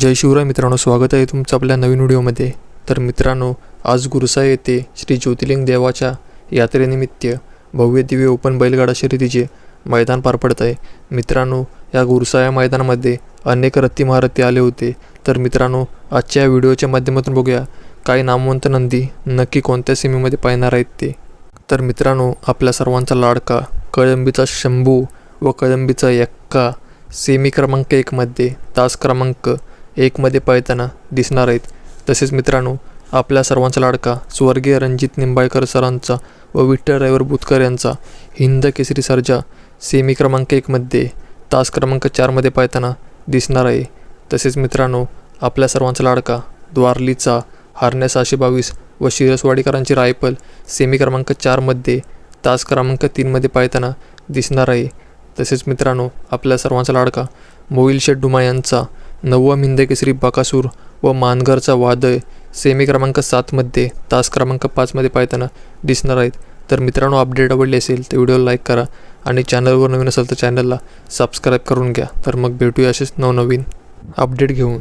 जय शिवराय मित्रांनो स्वागत आहे तुमचं आपल्या नवीन व्हिडिओमध्ये. तर मित्रांनो आज गुरुसा येथे श्री ज्योतिर्लिंग देवाच्या यात्रेनिमित्त भव्य दिव्य ओपन बैलगाडा शर्यतीचे मैदान पार पडत आहे. मित्रांनो या गुरुसा या मैदानामध्ये अनेक रथी महारथी आले होते. तर मित्रांनो आजच्या या व्हिडिओच्या माध्यमातून बघूया काही नामवंत नंदी नक्की कोणत्या सीमेमध्ये पाहणार आहेत ते? तर मित्रांनो आपल्या सर्वांचा लाडका कळंबीचा शंभू व कळंबीचा यक्का सेमी क्रमांक एकमध्ये तास क्रमांक एकमध्ये पळताना दिसणार आहेत. तसेच मित्रांनो आपल्या सर्वांचा लाडका स्वर्गीय रणजित निंबाळकर सरांचा व विठ्ठल रायवर बुतकर यांचा हिंद केसरी सर्जा सेमी क्रमांक एकमध्ये तास क्रमांक चारमध्ये पळताना दिसणार आहे. तसेच मित्रांनो आपल्या सर्वांचा लाडका द्वारलीचा हारण्या सहाशे बावीस व शिरसवाडीकरांची रायफल सेमी क्रमांक चारमध्ये तास क्रमांक तीनमध्ये पाळताना दिसणार आहे. तसेच मित्रांनो आपल्या सर्वांचा लाडका मोईल शेठ डुमा यांचा नववा हिंद बाकासूर बकासूर व मानगरचा वादळ सेमी क्रमांक सातमध्ये तास क्रमांक पाचमध्ये पाहताना दिसणार आहेत. तर मित्रांनो अपडेट आवडली असेल तर व्हिडिओला लाईक करा आणि चॅनलवर नवीन असेल तर चॅनलला सबस्क्राईब करून घ्या. तर मग भेटूया असेच नवनवीन अपडेट घेऊन.